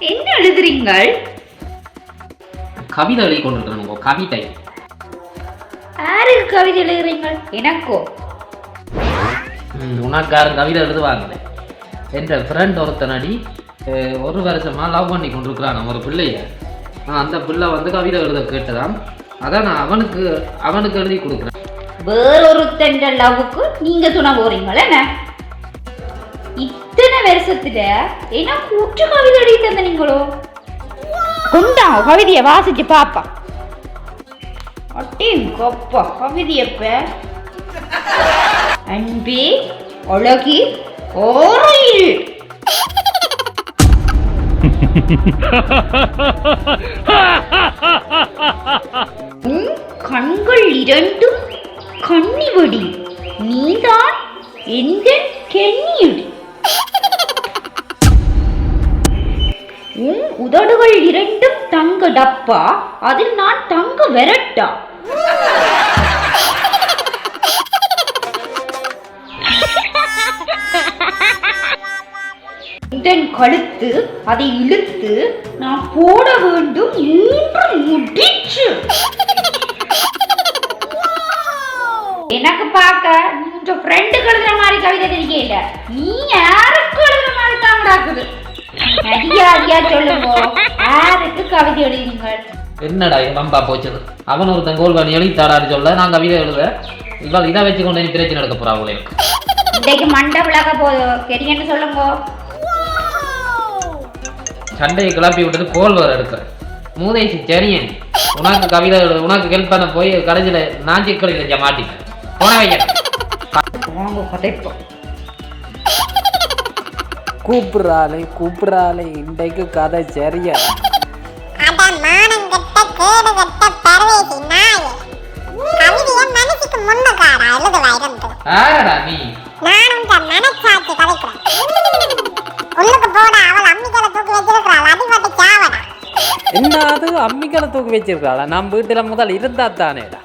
என்ன எழுதுறீங்கள்? கவிதை எழுதி கொண்டிருக்கிறேன் கவிதை. யாருக்கு கவிதை எழுதுறீங்கள்? எனக்கோ? ம், உனக்கு யாரும் கவிதை எழுதுவாங்களே. என்ற ஃப்ரெண்ட் ஒருத்தனடி ஒரு வருஷமா லவ் பண்ணி கொண்டிருக்கிறான் ஒரு பிள்ளைய. நான் அந்த பிள்ளை வந்து கவிதை எழுத கேட்டதாம். அதான் நான் அவனுக்கு அவனுக்கு எழுதி கொடுக்குறேன். வேறொருத்தன்ற லவ்வுக்கு நீங்க துணை போறீங்களே என்ன? இத்தனை வருஷத்துல என்ன கூற்று கவிதை எழுதி தந்த நீங்களோ? கொண்டா கவிதையை வாசிச்சு பாப்பா. அட்டேன் கொப்பா கவிதையப்ப அன்பே அழகி ஓரையில். உன் கண்கள் இரண்டும் கண்ணிவடி நீதான் எந்த கெண்ணியடி? உதடுகள் இரண்டும் தங்க டப்பா அதில் நான் தங்க விரட்டா. இதன் கழுத்து அதை இழுத்து நான் போட வேண்டும் மூன்று முடிச்சு. எனக்கு பார்க்க உங்க ஃப்ரெண்டுக்கு எழுதுற மாதிரி கவிதை தெரியல நீ யாருக்கு எழுதுற மாதிரி தாங்கடாக்குது யாருக்கு கவிதை என்னடா இது நம்பா போச்சது அவன் ஒருத்தன் கோல் பண்ணி எழுதித்தாடான்னு சொல்ல நான் கவிதை எழுத இவள் இதை வச்சு கொண்டு நீ பிரச்சனை எடுக்க போறா எனக்கு இன்றைக்கு மண்டை விளக்க போதும் தெரியுன்னு சொல்லுங்க. சண்டையை கிளப்பி விட்டது கோல் வர எடுக்க. மூதேசி சரியன் உனக்கு கவிதை எழுத உனக்கு ஹெல்ப் பண்ண போய் கடைசியில் நாஞ்சிக்கல் இல்லை மாட்டிட்டேன் போன வைக்க வாங்க கதைப்போம் கூப்பிடுறாளே கூப்பிடுறாளே. இன்றைக்கு கதை சரியா? ஆரடா நீ. நான் உங்க மனசாட்சி கலைக்கிறேன் உள்ளுக்கு போட அவள் அம்மிகளை தூக்கி வச்சிருக்கிறாள் அடிபட்டு சாவடா. என்ன அது அம்மிக்கலை தூக்கி வச்சிருக்காளா நம்ம வீட்டுல முதல் இருந்தா தானேடா.